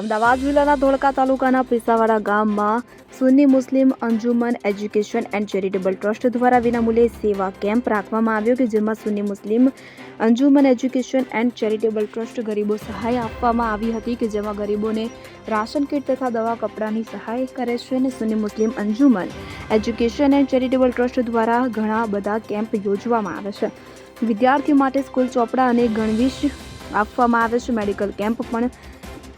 અમદાવાદ જિલ્લાના ધોળકા તાલુકાના પીસાવાડા ગામમાં Sunni Muslim Anjuman education and charitable trust દ્વારા વિનામૂલ્યે સેવા કેમ્પ રાખવામાં આવ્યો કે જેમાં Sunni Muslim Anjuman education and charitable trust ગરીબો સહાય આપવામાં આવી હતી કે જેમાં ગરીબોને રાશન કીટ તથા દવા કપડાની સહાય કરે છે અને Sunni Muslim Anjuman education and charitable trust દ્વારા ઘણા બધા કેમ્પ યોજવામાં આવે છે. વિદ્યાર્થીઓ માટે સ્કૂલ ચોપડા અને ગણવેશ આપવામાં આવે છે. મેડિકલ કેમ્પ પણ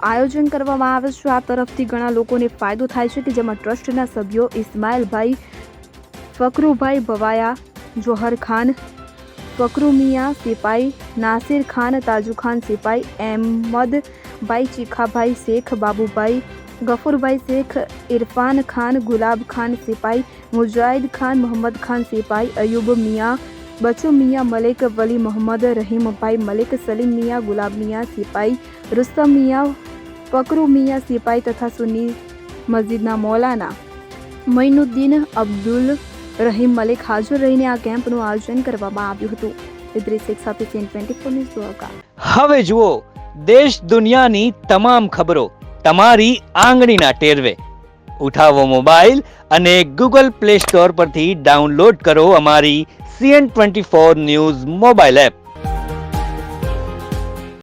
આયોજન કરવામાં આવે છે. આ તરફથી ઘણા લોકોને ફાયદો થાય છે કે જેમાં ટ્રસ્ટના સભ્યો ઇસ્માઇલભાઈ ફકરુભાઈ ભવાયા, જોહર ખાન ફકરુ મિયા સિપાઈ, નાસિર ખાન, તાજુ ખાન સિપાઈ અહેમદભાઈ ચીખાભાઈ શેખ, બાબુભાઈ, ગફુરભાઈ શેખ, ઇરફાન ખાન, ગુલાબ ખાન સિપાઈ, મુજાહિદ ખાન, મોહમ્મદ ખાન સિપાઈ, અયુબ મિયા બચુ મિયા, મલિક, વલી મોહમ્મદ, રહીમભાઈ મલિક, સલીમ મિયા, ગુલાબ મિયા સિપાઈ, રુસ્તમ મિયા ફકરુ મિયા સિપાઈ તથા સુન્ની મસ્જિદના મૌલાના. મૈનુદ્દીન અબ્દુલ રહીમ મલિક હાજર રહીને આ કેમ્પનું આયોજન કરવામાં આવ્યું હતું. ઇદ્રીસ શેખ સાથે ટ્વેન્ટી ફોર હવે જુઓ, દેશ દુનિયાની તમામ ખબરો તમારી આંગળીના ટેરવે. ઉઠાવો મોબાઈલ અને ગૂગલ પ્લે સ્ટોર પરથી ડાઉનલોડ કરો અમારી CN twenty four news mobile app.